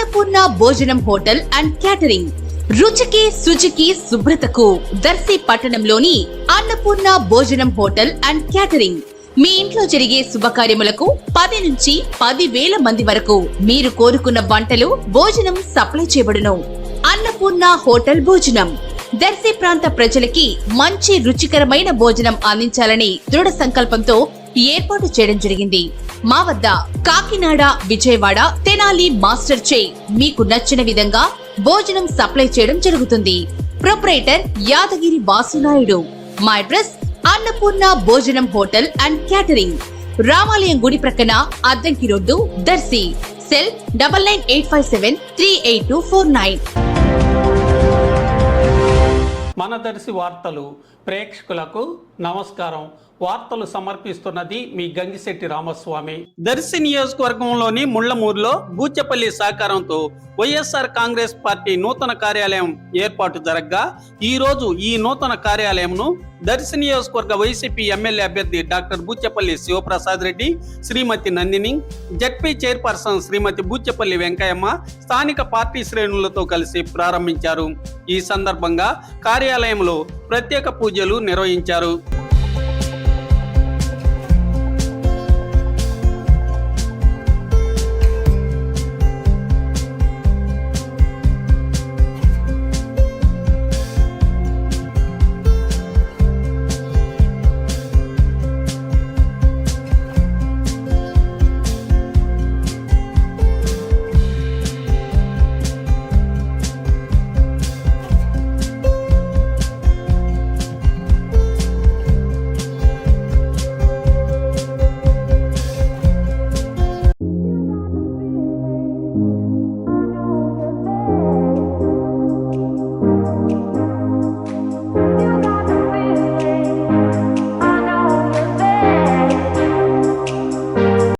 అన్నపూర్ణ భోజనం hotel and catering. రుచికి శుచికి శుభ్రతకు దర్శి పట్టణంలోని అన్నపూర్ణ భోజనం హోటల్ అండ్ క్యాటరింగ్. మీ ఇంట్లో జరిగే శుభకార్యములకు పది నుంచి పది వేల మంది వరకు మీరు కోరుకున్న వంటలు భోజనం సప్లై చేయబడును. అన్నపూర్ణ హోటల్ భోజనం. దర్శి ప్రాంత ప్రజలకి మంచి రుచికరమైన భోజనం అందించాలని దృఢ సంకల్పంతో ఏర్పాటు చేయడం జరిగింది. మా వద్ద కాకినాడ విజయవాడ తెనాలి మాస్టర్ చే మీకు నచ్చిన విధంగా భోజనం సప్లై చేయడం జరుగుతుంది. ప్రొపరేటర్ యాదగిరి వాసునాయుడు. మా అడ్రస్ అన్నపూర్ణ భోజనం హోటల్ అండ్ క్యాటరింగ్. రామాలయం గుడి ప్రక్కన Addanki road Darsi. Cell double nine eight five seven three eight two four nine. మనదర్శి వార్తలు ప్రేక్షకులకు నమస్కారం. వార్తలు సమర్పిస్తున్నది మీ గంగిశెట్టి రామస్వామి. దర్శి నియోజకవర్గంలోని ముళ్ళమూరులో బూచపల్లి సహకారంతో వైఎస్ఆర్ కాంగ్రెస్ పార్టీ నూతన కార్యాలయం ఏర్పాటు జరగ్గా ఈ రోజు ఈ నూతన కార్యాలయంను దర్శి నియోజకవర్గ వైసీపీ ఎమ్మెల్యే అభ్యర్థి doctor Buchapalli Sivaprasad Reddy Shrimati Nandini ZP chairperson Shrimati Buchapalli Venkayamma స్థానిక పార్టీ శ్రేణులతో కలిసి ప్రారంభించారు. ఈ సందర్భంగా కార్యాలయంలో ప్రత్యేక పూజలు నిర్వహించారు. Bye.